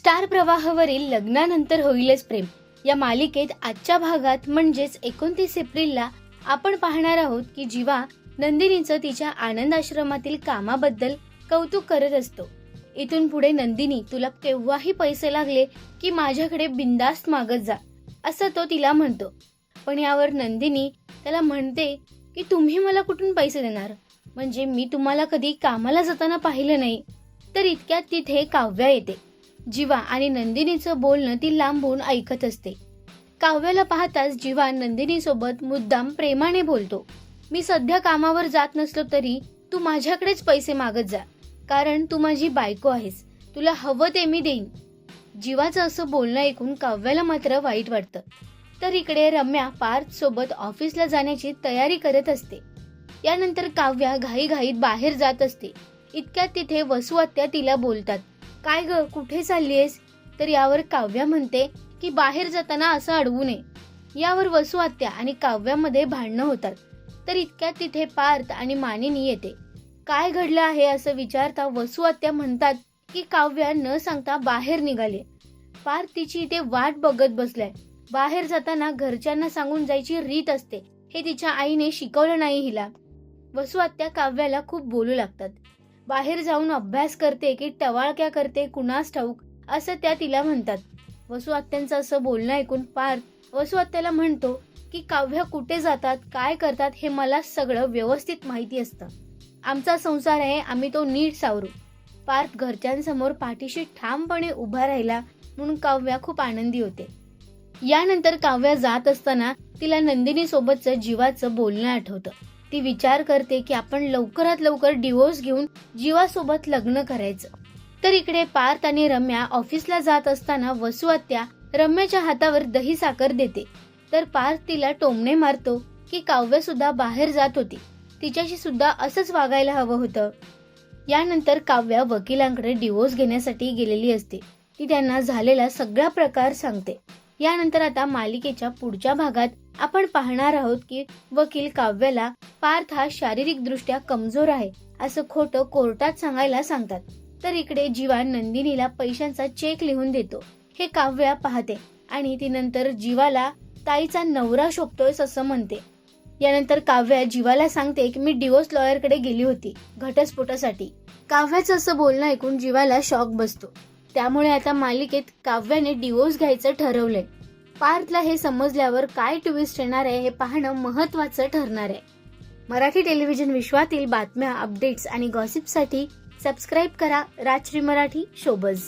Star प्रवाहावरील लग्नानंतर होईलच प्रेम. या मालिकेत आजच्या भागात म्हणजेच एकोणतीस एप्रिलला आपण पाहणार आहोत की जीवा नंदिनीचं तिच्या आनंद आश्रमातील कामाबद्दल कौतुक करत असतो. इथून पुढे नंदिनी तुला केव्हाही पैसे लागले की माझ्याकडे बिंदास्त मागत जा असं तो तिला म्हणतो. पण यावर नंदिनी त्याला म्हणते की तुम्ही मला कुठून पैसे देणार? म्हणजे मी तुम्हाला कधी कामाला जाताना पाहिलं नाही तर इतक्यात तिथे काव्या येते. जीवा आणि नंदिनीचं बोलणं ती लांबून ऐकत असते. काव्याला पाहताच जीवा नंदिनीसोबत मुद्दाम प्रेमाने बोलतो. मी सध्या कामावर जात नसलो तरी तू माझ्याकडेच पैसे मागत जा. कारण तू माझी बायको आहेस. तुला हवं ते मी देईन. जीवाचं असं बोलणं ऐकून काव्याला मात्र वाईट वाटतं. तर इकडे रम्या पार्थ सोबत ऑफिसला जाण्याची तयारी करत असते. यानंतर काव्या घाईघाईत बाहेर जात असते. इतक्यात तिथे वसुआत्या तिला बोलतात. काय ग कुठे चाललीयस? तर यावर काव्या म्हणते की बाहेर जाताना असं अडवू नये. यावर वसू आत्या आणि काव्यामध्ये भांडणं होतात. तर इतक्यात तिथे पार्थ आणि मानिनी येते. काय घडलं आहे असं विचारता वसू आत्या म्हणतात की काव्या न सांगता बाहेर निघाले. पार्थ तिची इथे वाट बघत बसलाय. बाहेर जाताना घरच्यांना सांगून जायची रीत असते. हे तिच्या आईने शिकवलं नाही हिला. वसू आत्या काव्याला खूप बोलू लागतात. बाहेर जाऊन अभ्यास करते की टवाळक्या करते कुणास ठाऊक असं त्या तिला म्हणतात. वसू आत्यांचं असं बोलणं ऐकून पार्थ वसू आत्याला म्हणतो की काव्य कुठे जातात काय करतात हे मला सगळं व्यवस्थित माहिती असतं. आमचा संसार आहे आम्ही तो नीट सावरू. पार्थ घरच्यांसमोर पाठीशी ठामपणे उभा राहिला म्हणून काव्या खूप आनंदी होते. यानंतर काव्या जात असताना तिला नंदिनी सोबतचं जीवाचं बोलणं आठवतं. ती विचार करते की आपण लवकरात लवकर डिवोर्स घेऊन जीवासोबत लग्न करायचं. तर इकडे पार्थ आणि रम्या ऑफिसला जात असताना वसुआत्या रम्याच्या हातावर दही साखर देते. तर पार्थ तिला टोमणे मारतो की काव्य सुद्धा बाहेर जात होती. तिच्याशी सुद्धा असंच वागायला हवं होतं. यानंतर काव्या वकिलांकडे डिवोर्स घेण्यासाठी गेलेली असते. ती त्यांना झालेला सगळा प्रकार सांगते. यानंतर आता मालिकेच्या पुढच्या भागात आपण पाहणार आहोत की वकील काव्याला पार्थ हा शारीरिक दृष्ट्या कमजोर आहे असं खोटं कोर्टात सांगायला सांगतात. तर इकडे जीवा नंदिनीला पैशांचा चेक लिहून देतो. हे काव्या पाहते आणि ती नंतर जीवाला ताईचा नवरा शोभतोयस असं म्हणते. यानंतर काव्या जीवाला सांगते की मी डिवोर्स लॉयरकडे गेली होती घटस्फोटासाठी. काव्याचं असं बोलणं ऐकून जीवाला शॉक बसतो. त्यामुळे आता मालिकेत काव्याने डिवोर्स घ्यायचं ठरवलंय. पार्थला हे समजल्यावर काय ट्विस्ट येणार आहे हे पाहणं महत्वाचं ठरणार आहे. मराठी टेलिव्हिजन विश्वातील बातम्या अपडेट्स आणि गॉसिपसाठी सबस्क्राईब करा राजश्री मराठी शोबज